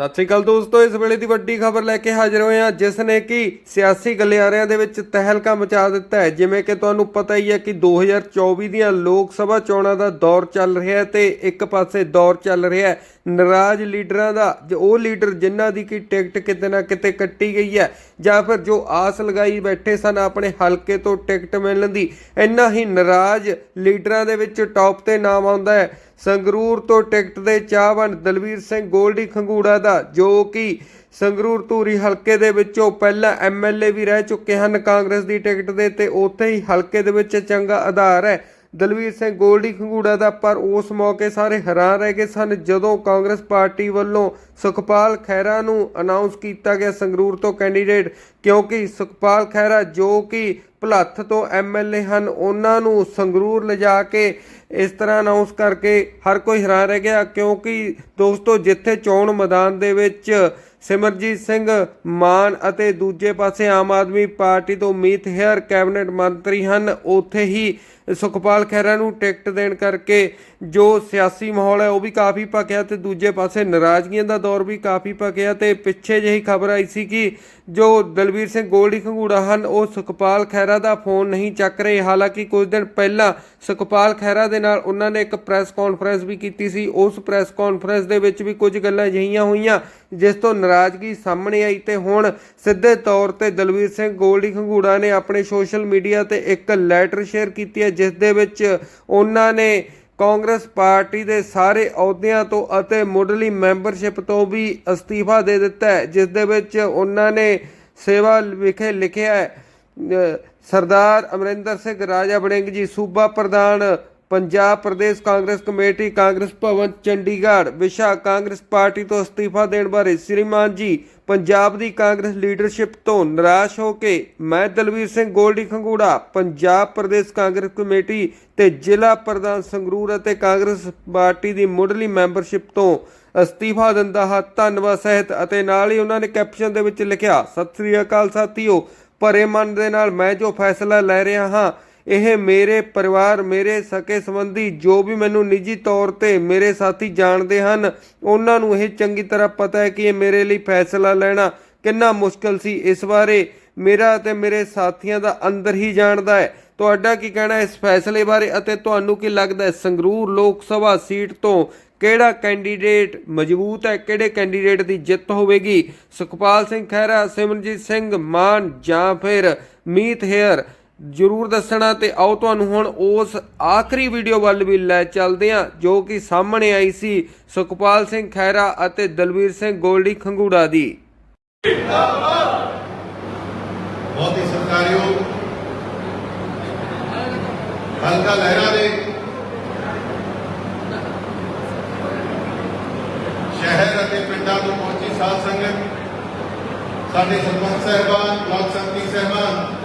ਸਤਿ ਸ੍ਰੀ ਅਕਾਲ ਦੋਸਤੋ, ਇਸ ਵੇਲੇ ਦੀ ਵੱਡੀ ਖਬਰ ਲੈ ਕੇ ਹਾਜ਼ਰ ਹੋਏ ਹਾਂ, ਜਿਸ ਨੇ ਕਿ ਸਿਆਸੀ ਗਲਿਆਰਿਆਂ ਦੇ ਵਿੱਚ ਤਹਿਲਕਾ ਮਚਾ ਦਿੱਤਾ ਹੈ। ਜਿਵੇਂ ਕਿ ਤੁਹਾਨੂੰ ਪਤਾ ਹੀ ਹੈ ਕਿ 2024 ਦੀਆਂ ਲੋਕ ਸਭਾ ਚੋਣਾਂ ਦਾ ਦੌਰ ਚੱਲ ਰਿਹਾ ਹੈ ਤੇ ਇੱਕ ਪਾਸੇ ਦੌਰ ਚੱਲ ਰਿਹਾ ਹੈ। ਨਾਰਾਜ਼ ਲੀਡਰਾਂ ਦਾ, ਜੋ ਉਹ ਲੀਡਰ ਜਿਨ੍ਹਾਂ ਦੀ ਕਿ ਟਿਕਟ ਕਿਤੇ ਨਾ ਕਿਤੇ ਕੱਟੀ ਗਈ ਹੈ, ਜਾਂ ਫਿਰ ਜੋ ਆਸ ਲਗਾਈ ਬੈਠੇ ਸਨ ਆਪਣੇ ਹਲਕੇ ਤੋਂ ਟਿਕਟ ਮਿਲਣ ਦੀ, ਇੰਨਾ ਹੀ ਨਾਰਾਜ਼ ਲੀਡਰਾਂ ਦੇ ਵਿੱਚ ਟੌਪ ਤੇ ਨਾਮ ਆਉਂਦਾ ਹੈ। ਸੰਗਰੂਰ ਤੋਂ ਟਿਕਟ ਦੇ ਚਾਹਵਾਨ ਦਲਵੀਰ ਸਿੰਘ ਗੋਲਡੀ ਖੰਗੂੜਾ ਦਾ, ਜੋ ਕਿ ਸੰਗਰੂਰ ਧੂਰੀ ਹਲਕੇ ਦੇ ਵਿੱਚੋਂ ਪਹਿਲਾਂ ਐਮਐਲਏ ਵੀ ਰਹਿ ਚੁੱਕੇ ਹਨ ਕਾਂਗਰਸ ਦੀ ਟਿਕਟ ਦੇ ਤੇ ਉੱਥੇ ਹੀ ਹਲਕੇ ਦੇ ਵਿੱਚ ਚੰਗਾ ਆਧਾਰ ਹੈ। ਦਲਵੀਰ ਸਿੰਘ ਗੋਲਡੀ ਖੰਗੂੜਾ ਦਾ, ਪਰ ਉਸ ਮੌਕੇ ਸਾਰੇ ਹੈਰਾਨ ਰਹਿ ਗਏ ਸਨ ਜਦੋਂ ਕਾਂਗਰਸ ਪਾਰਟੀ ਵੱਲੋਂ ਸੁਖਪਾਲ ਖਹਿਰਾ ਨੂੰ ਅਨਾਉਂਸ ਕੀਤਾ ਗਿਆ ਸੰਗਰੂਰ ਤੋਂ ਕੈਂਡੀਡੇਟ ਕਿਉਂਕਿ ਸੁਖਪਾਲ ਖਹਿਰਾ ਜੋ ਕਿ ਭਲੱਥ ਤੋਂ ਐਮਐਲਏ ਹਨ। ਉਹਨਾਂ ਨੂੰ ਸੰਗਰੂਰ ਲਿਜਾ ਕੇ ਇਸ ਤਰ੍ਹਾਂ ਅਨਾਉਂਸ ਕਰਕੇ ਹਰ ਕੋਈ ਹੈਰਾਨ ਰਹਿ ਗਿਆ, ਕਿਉਂਕਿ ਦੋਸਤੋ, ਜਿੱਥੇ ਚੋਣ ਮੈਦਾਨ ਦੇ ਵਿੱਚ ਸਿਮਰਜੀਤ ਸਿੰਘ ਮਾਨ ਅਤੇ ਦੂਜੇ ਪਾਸੇ ਆਮ ਆਦਮੀ ਪਾਰਟੀ ਤੋਂ ਮੀਤ ਹੇਅਰ ਕੈਬਨਿਟ ਮੰਤਰੀ ਹਨ, ਉੱਥੇ ਹੀ ਸੁਖਪਾਲ ਖਹਿਰਾ ਨੂੰ ਟਿਕਟ ਦੇਣ ਕਰਕੇ ਜੋ ਸਿਆਸੀ ਮਾਹੌਲ ਹੈ ਉਹ ਵੀ ਕਾਫੀ ਭਖਿਆ ਤੇ ਦੂਜੇ ਪਾਸੇ ਨਾਰਾਜ਼ਗੀਆਂ ਦਾ ਦੌਰ ਵੀ ਕਾਫੀ ਭਖਿਆ ਤੇ ਪਿੱਛੇ ਜਿਹੀ ਖਬਰ ਆਈ ਸੀ ਕਿ ਜੋ ਦਲਵੀਰ ਸਿੰਘ ਗੋਲਡੀ ਖੰਗੂੜਾ ਹਨ, ਉਹ ਸੁਖਪਾਲ ਖਹਿਰਾ ਦਾ ਫੋਨ ਨਹੀਂ ਚੱਕ ਰਹੇ। ਹਾਲਾਂਕਿ ਕੁਝ ਦਿਨ ਪਹਿਲਾਂ ਸੁਖਪਾਲ ਖਹਿਰਾ ਦੇ ਨਾਲ ਉਹਨਾਂ ਨੇ ਇੱਕ ਪ੍ਰੈਸ ਕਾਨਫਰੰਸ ਵੀ ਕੀਤੀ ਸੀ। ਉਸ ਪ੍ਰੈਸ ਕਾਨਫਰੰਸ ਦੇ ਵਿੱਚ ਵੀ ਕੁਝ ਗੱਲਾਂ ਅਜਿਹੀਆਂ ਹੋਈਆਂ, ਜਿਸ ਤੋਂ ਨਾਰਾਜ਼ਗੀ ਸਾਹਮਣੇ ਆਈ ਤੇ ਹੁਣ ਸਿੱਧੇ ਤੌਰ ਤੇ ਦਲਵੀਰ ਸਿੰਘ ਗੋਲਡੀ ਖੰਗੂੜਾ ਨੇ ਆਪਣੇ ਸੋਸ਼ਲ ਮੀਡੀਆ ਤੇ ਇੱਕ ਲੈਟਰ ਸ਼ੇਅਰ ਕੀਤੀ ਹੈ ਜਿਸ ਦੇ ਵਿੱਚ ਉਹਨਾਂ ਨੇ ਕਾਂਗਰਸ ਪਾਰਟੀ ਦੇ ਸਾਰੇ ਅਹੁਦਿਆਂ ਤੋਂ ਅਤੇ ਮੁੱਢਲੀ ਮੈਂਬਰਸ਼ਿਪ ਤੋਂ ਵੀ ਅਸਤੀਫਾ ਦੇ ਦਿੱਤਾ ਹੈ, ਜਿਸ ਦੇ ਵਿੱਚ ਉਹਨਾਂ ਨੇ ਸੇਵਾ ਵਿਖੇ ਲਿਖਿਆ ਹੈ ਸਰਦਾਰ ਅਮਰਿੰਦਰ ਸਿੰਘ ਰਾਜਾ ਬੜਿੰਗ ਜੀ, ਸੂਬਾ ਪ੍ਰਧਾਨ ਪੰਜਾਬ ਪ੍ਰਦੇਸ਼ ਕਾਂਗਰਸ ਕਮੇਟੀ, ਕਾਂਗਰਸ ਭਵਨ, ਚੰਡੀਗੜ੍ਹ, ਵਿਸ਼ਾ ਕਾਂਗਰਸ ਪਾਰਟੀ ਤੋਂ ਅਸਤੀਫਾ ਦੇਣ ਬਾਰੇ ਸ੍ਰੀਮਾਨ ਜੀ ਪੰਜਾਬ ਦੀ ਕਾਂਗਰਸ ਲੀਡਰਸ਼ਿਪ ਤੋਂ ਨਿਰਾਸ਼ ਹੋ ਕੇ, ਮੈਂ ਦਲਵੀਰ ਸਿੰਘ ਗੋਲਡੀ ਖੰਗੂੜਾ, ਪੰਜਾਬ ਪ੍ਰਦੇਸ਼ ਕਾਂਗਰਸ ਕਮੇਟੀ ਤੇ ਜ਼ਿਲ੍ਹਾ ਪ੍ਰਧਾਨ ਸੰਗਰੂਰ ਅਤੇ ਕਾਂਗਰਸ ਪਾਰਟੀ ਦੀ ਮੁੱਢਲੀ ਮੈਂਬਰਸ਼ਿਪ ਤੋਂ ਅਸਤੀਫਾ ਦਿੰਦਾ ਹਾਂ, ਧੰਨਵਾਦ ਸਹਿਤ ਅਤੇ ਨਾਲ ਹੀ ਉਹਨਾਂ ਨੇ ਕੈਪਸ਼ਨ ਦੇ ਵਿੱਚ ਲਿਖਿਆ, ਸਤਿ ਸ੍ਰੀ ਅਕਾਲ ਸਾਥੀਓ, ਭਰੇ ਮਨ ਦੇ ਨਾਲ ਮੈਂ ਜੋ ਫੈਸਲਾ ਲੈ ਰਿਹਾ ਹਾਂ ਇਹ ਮੇਰੇ ਪਰਿਵਾਰ, ਮੇਰੇ ਸਕੇ ਸੰਬੰਧੀ ਜੋ ਵੀ ਮੈਨੂੰ ਨਿੱਜੀ ਤੌਰ ਤੇ ਮੇਰੇ ਸਾਥੀ ਜਾਣਦੇ ਹਨ, ਉਹਨਾਂ ਨੂੰ ਇਹ ਚੰਗੀ ਤਰ੍ਹਾਂ ਪਤਾ ਹੈ ਕਿ ਇਹ ਮੇਰੇ ਲਈ ਫੈਸਲਾ ਲੈਣਾ ਕਿੰਨਾ ਮੁਸ਼ਕਲ ਸੀ। ਇਸ ਬਾਰੇ ਮੇਰਾ ਤੇ ਮੇਰੇ ਸਾਥੀਆਂ ਦਾ ਅੰਦਰ ਹੀ ਜਾਣਦਾ ਹੈ। ਤੁਹਾਡਾ ਕੀ ਕਹਿਣਾ ਇਸ ਫੈਸਲੇ ਬਾਰੇ ਅਤੇ ਤੁਹਾਨੂੰ ਕੀ ਲੱਗਦਾ ਹੈ ਸੰਗਰੂਰ ਲੋਕ ਸਭਾ ਸੀਟ ਤੋਂ ਕਿਹੜਾ ਕੈਂਡੀਡੇਟ ਮਜ਼ਬੂਤ ਹੈ, ਕਿਹੜੇ ਕੈਂਡੀਡੇਟ ਦੀ ਜਿੱਤ ਹੋਵੇਗੀ? ਸੁਖਪਾਲ ਸਿੰਘ ਖਹਿਰਾ ਸਿਮਰਜੀਤ ਸਿੰਘ ਮਾਨ ਜਾਂ ਫਿਰ ਮੀਤ ਹੇਅਰ? ਜਰੂਰ ਦੱਸਣਾ ਤੇ ਆਓ ਤੁਹਾਨੂੰ ਹੁਣ ਉਸ ਆਖਰੀ ਵੀਡੀਓ ਵੱਲ ਵੀ ਲੈ ਚੱਲਦੇ ਹਾਂ, ਜੋ ਕਿ ਸਾਹਮਣੇ ਆਈ ਸੀ ਸੁਖਪਾਲ ਸਿੰਘ ਖਹਿਰਾ ਅਤੇ ਦਲਵੀਰ ਸਿੰਘ ਗੋਲਡੀ ਖੰਗੂੜਾ ਦੀ। ਬਹੁਤ ਹੀ ਸਤਿਕਾਰਯੋਗ ਹਲਕਾ ਲਹਿਰਾ ਦੇ। ਸ਼ਹਿਰ ਅਤੇ ਪਿੰਡਾਂ ਤੋਂ ਪਹੁੰਚੀ ਸਾਧ ਸੰਗਤ, ਸਾਡੇ ਸਰਪੰਚ ਸਾਹਿਬਾਨ ਬਲਾਕ ਸੰਮਤੀ ਸਾਹਿਬਾਨ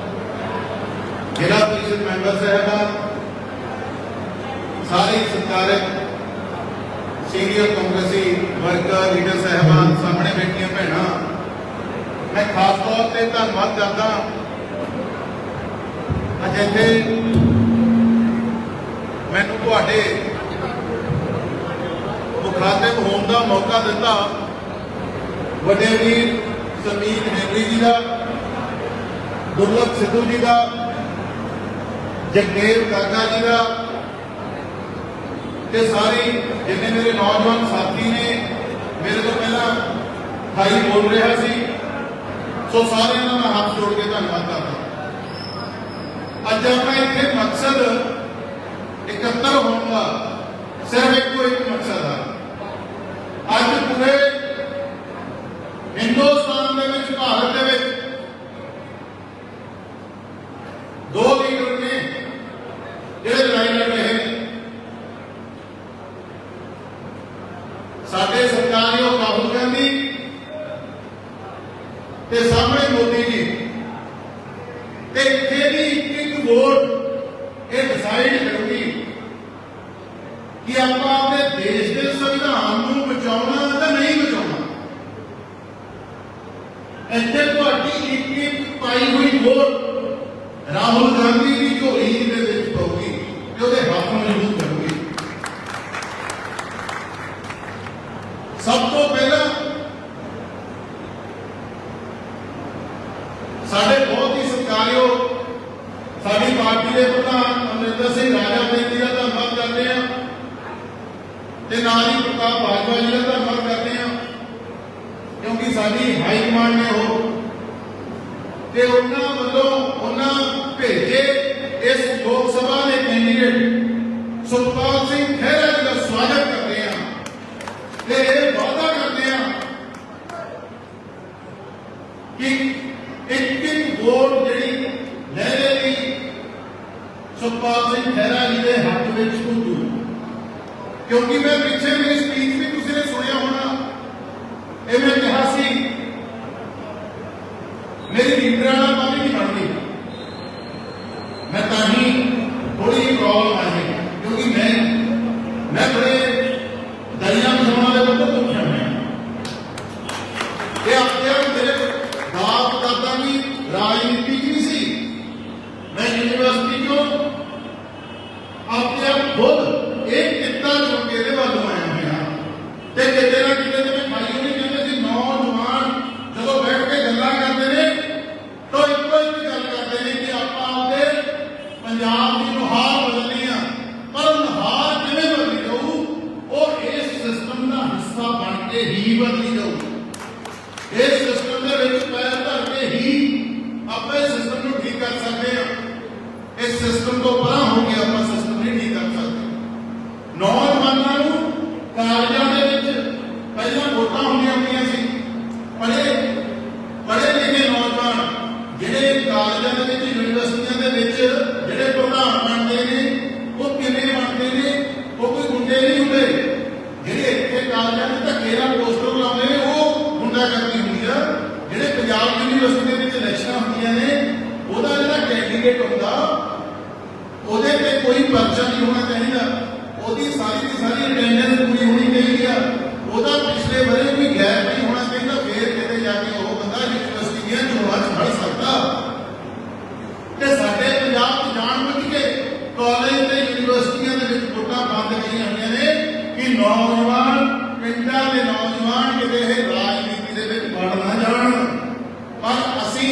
ਜ਼ਿਲ੍ਹਾ ਪਰਿਸ਼ਦ ਮੈਂਬਰ ਸਾਹਿਬਾਨ ਸਾਰੇ ਹੀ ਸਤਿਕਾਰਕ ਸੀਨੀਅਰ ਕਾਂਗਰਸੀ ਵਰਕਰ, ਲੀਡਰ ਸਾਹਿਬਾਨ ਸਾਹਮਣੇ ਬੈਠੀਆਂ ਭੈਣਾਂ, ਮੈਂ ਖਾਸ ਤੌਰ ਤੇ ਧੰਨਵਾਦ ਕਰਦਾ ਅੱਜ ਇੱਥੇ ਮੈਨੂੰ ਤੁਹਾਡੇ ਮੁਖਾਤਿਬ ਹੋਣ ਦਾ ਮੌਕਾ ਦਿੱਤਾ। ਵੱਡੇ ਵੀਰ ਸਮੀਰ ਹੈਨਰੀ ਜੀ ਦਾ, ਦੁਰਲਭ ਸਿੱਧੂ ਜੀ ਦਾ ਜਗਦੇਵ ਕਾਕਾ ਜੀ ਦਾ ਤੇ ਸਾਰੇ ਜਿੰਨੇ ਮੇਰੇ ਨੌਜਵਾਨ ਸਾਥੀ ਨੇ, ਮੇਰੇ ਤੋਂ ਪਹਿਲਾਂ ਭਾਈ ਬੋਲ ਰਿਹਾ ਸੀ। ਸੋ ਸਾਰਿਆਂ ਦਾ ਮੈਂ ਹੱਥ ਜੋੜ ਕੇ ਧੰਨਵਾਦ ਕਰਦਾ। ਅੱਜ ਆਪਣਾ ਇੱਥੇ ਮਕਸਦ ਇਕੱਤਰ ਹੋਣ ਦਾ ਸਿਰਫ ਇੱਕੋ ਇੱਕ ਮਕਸਦ ਹੈ ਅੱਜ ਪੂਰੇ ਹਿੰਦੁਸਤਾਨ ਦੇ ਵਿੱਚ ਭਾਰਤ ਦੇ ਵਿੱਚ ਦੋ ਲੀਡਰ ਨੇ ਜਿਹੜੇ ਲੜਾਈ ਲੜ ਰਹੇ ਨੇ ਸਾਡੇ ਸਰਕਾਰਯੋਗ ਰਾਹੁਲ ਗਾਂਧੀ ਤੇ ਸਾਹਮਣੇ ਮੋਦੀ ਜੀ ਤੇ ਇੱਥੇ ਦੀ ਇੱਕ ਇੱਕ ਵੋਟ ਇਹ ਡਿਸਾਈਡ ਕਰੂਗੀ ਕਿ ਆਪਾਂ ਆਪਣੇ ਦੇਸ਼ ਦੇ ਸੰਵਿਧਾਨ ਨੂੰ ਬਚਾਉਣਾ ਜਾਂ ਨਹੀਂ ਬਚਾਉਣਾ ਇੱਥੇ ਤੁਹਾਡੀ ਇੱਕ ਇੱਕ ਪਾਈ ਹੋਈ ਵੋਟ ਰਾਹੁਲ ਗਾਂਧੀ ਦੀ ਝੋਲੀ ਦੇ ਵਿੱਚ ਪਊਗੀ ਤੇ ਉਹਦੇ ਹੱਥ ਮਜ਼ਬੂਤ ਕਰੂਗੀ ਸਭ ਤੋਂ ਪਹਿਲਾਂ ਪਾਰਟੀ ਦੇ ਪ੍ਰਧਾਨ ਅਮਰਿੰਦਰ ਸਿੰਘ ਰਾਜਾ ਬੇਦੀ ਦਾ ਧੰਨਵਾਦ ਕਰਦੇ ਹਾਂ ਤੇ ਨਾਲ ਹੀ ਪ੍ਰਤਾਪ ਬਾਜਵਾ ਜੀ ਦਾ ਧੰਨਵਾਦ ਕਰਦੇ ਹਾਂ ਕਿਉਂਕਿ ਸਾਡੀ ਹਾਈ ਕਮਾਂਡ ਨੇ ਉਹ ਤੇ ਉਹਨਾਂ ਵੱਲੋਂ ਉਹਨਾਂ ਭੇਜੇ ਇਸ ਲੋਕ ਸਭਾ ਦੇ ਕੈਂਡੀਡੇਟ ਸੁਖਪਾਲ ਸਿੰਘ ਖਹਿਰਾ ਜੀ ਦਾ ਸਵਾਗਤ ਕਰਦੇ ਹਾਂ ਤੇ ਇਹ ਵਾਅਦਾ ਕਰਦੇ ਹਾਂ ਕਿ ਇੱਕ ਇੱਕ ਵੋਟ ਜਿਹੜੀ ਲੈ ਲਈ ਸੁਖਪਾਲ ਸਿੰਘ ਖਹਿਰਾ ਜੀ ਦੇ ਹੱਥ ਵਿੱਚ ਹੁੰਦੀ ਕਿਉਂਕਿ ਮੈਂ ਪਿੱਛੇ ਮੇਰੀ ਸਪੀਚ ਵੀ ਤੁਸੀਂ ਨੇ ਸੁਣਿਆ ਹੋਣਾ ਇਹ ਮੈਂ ਕਿਹਾ ਸੀ ਮੇਰੀ ਲੀਡਰਾਂ ਨਾਲ ਪਾਣੀ ਨਹੀਂ ਬਣਦੀ ਮੈਂ ਤਾਂ ਹੀ ਥੋੜੀ ਜਿਹੀ ਪ੍ਰੋਬਲਮ ਆ ਗਈ ਕਿਉਂਕਿ ਮੈਂ ਮੈਂ ਬੜੇ ਦਰਿਆ ਮਸਮਾਂ ਦੇ ਬੰਦੇ ਤੋਂ ਖਿਆ ਮੈਂ ਇਹ ਆਪਣੇ ਆਪ ਮੇਰੇ ਬਾਪ ਦਾਦਾ ਵੀ ਰਾਜਨੀਤੀ ਚ ਨਹੀਂ ਸੀ ਮੈਂ ਯੂਨੀਵਰਸਿਟੀ ਤੋਂ ਆਪਣੇ ਆਪ ਖੁਦ ਇਹ ਕਿੱਤਾ ਚੁਣ ਕੇ ਇਹਦੇ ਵੱਲ ਨੂੰ ਆਇਆ ਹੋਇਆ ਤੇ ਕਿਤੇ ਨਾ ਕਿਤੇ ਤੇ ਮੈਂ ਭਾਈ ਨਹੀਂ ਕਹਿੰਦੇ ਸੀ ਨੌਜਵਾਨ ਜਦੋਂ ਬੈਠ ਕੇ ਗੱਲਾਂ ਕਰਦੇ ਨੇ ਤਾਂ ਇੱਕੋ ਇੱਕ ਗੱਲ ਕਰਦੇ ਨੇ ਕਿ ਆਪਾਂ ਆਪਦੇ ਪੰਜਾਬ ਦੀ ਨੁਹਾਰ ਬਦਲਣੀ ਆ ਪਰ ਨੁਹਾਰ ਕਿਵੇਂ ਬਦਲੀ ਜਾਊ ਉਹ ਇਸ ਸਿਸਟਮ ਦਾ ਹਿੱਸਾ ਬਣ ਕੇ ਹੀ ਬਦਲੀ ਜਾਊ ਇਸ ਸਿਸਟਮ ਦੇ ਵਿੱਚ ਪੈਰ ਧਰ ਕੇ ਹੀ ਆਪਾਂ ਇਸ ਸਿਸਟਮ ਨੂੰ ਠੀਕ ਕਰ ਸਕਦੇ ਹਾਂ ਇਸ ਸਿਸਟਮ ਤੋਂ ਪਰਾਂ ਹੋ ਕੇ ਆਪਾਂ ਸਿਸਟਮ ਨਹੀਂ ਠੀਕ ਕਰ ਸਕਦੇ ਨੌਜਵਾਨਾਂ ਨੂੰ ਕਾਲਜਾਂ ਦੇ ਵਿੱਚ ਪਹਿਲਾਂ ਵੋਟਾਂ ਹੁੰਦੀਆਂ ਹੁੰਦੀਆਂ ਸੀ ਪੜ੍ਹੇ ਪੜ੍ਹੇ ਲਿਖੇ ਨੌਜਵਾਨ ਜਿਹੜੇ ਕਾਲਜਾਂ ਦੇ ਵਿੱਚ ਯੂਨੀਵਰਸਿਟੀਆਂ ਦੇ ਵਿੱਚ ਜਿਹੜੇ ਪ੍ਰਧਾਨ ਬਣਦੇ ਨੇ, ਉਹ ਕਿਵੇਂ ਬਣਦੇ ਨੇ, ਉਹ ਕੋਈ ਗੁੰਡੇ ਨਹੀਂ ਹੁੰਦੇ। ਜਿਹੜੇ ਇੱਥੇ ਕਾਲਜਾਂ ਦੇ ਧੱਕੇ ਨਾਲ ਪੋਸਟਰ ਲਾਉਂਦੇ ਨੇ, ਉਹ ਗੁੰਡਾ ਕਰਦੀ ਹੁੰਦੀ ਆ। ਜਿਹੜੇ ਪੰਜਾਬ ਯੂਨੀਵਰਸਿਟੀ ਦੇ ਵਿੱਚ ਇਲੈਕਸ਼ਨਾਂ ਹੁੰਦੀਆਂ ਨੇ, ਉਹਦਾ ਜਿਹੜਾ ਕੈਂਡੀਡੇਟ ਹੁੰਦਾ, ਉਹਦੇ ਤੇ ਕੋਈ ਪਰਚਾ ਨਹੀਂ ਹੋਣਾ ਚਾਹੀਦਾ। ਉਹਦੀ ਸਾਰੀ ਦੀ ਸਾਰੀ ਅਟੈਂਡੈਂਸ ਪੂਰੀ ਹੋਣੀ ਚਾਹੀਦੀ ਆ। ਉਹਦਾ ਪਿਛਲੇ ਬਾਰੇ ਕੋਈ ਗੈਪ ਨਹੀਂ ਹੋਣਾ ਚਾਹੀਦਾ ਫੇਰ ਕਿਤੇ ਜਾ ਕੇ ਉਹ ਬੰਦਾ ਯੂਨੀਵਰਸਿਟੀ ਦੀਆਂ ਚੋਣਾਂ 'ਚ ਖੜ ਸਕਦਾ ਤੇ ਸਾਡੇ ਪੰਜਾਬ 'ਚ ਜਾਣ ਬੁੱਝ ਕੇ ਕਾਲਜ ਤੇ ਯੂਨੀਵਰਸਿਟੀਆਂ ਦੇ ਵਿੱਚ ਵੋਟਾਂ ਬੰਦ ਕਰੀਆਂ ਹੋਈਆਂ ਨੇ ਕਿ ਨੌਜਵਾਨ ਪਿੰਡਾਂ ਦੇ ਨੌਜਵਾਨ ਕਿਤੇ ਇਹ ਰਾਜਨੀਤੀ ਦੇ ਵਿੱਚ ਵੜ ਨਾ ਜਾਣ ਪਰ ਅਸੀਂ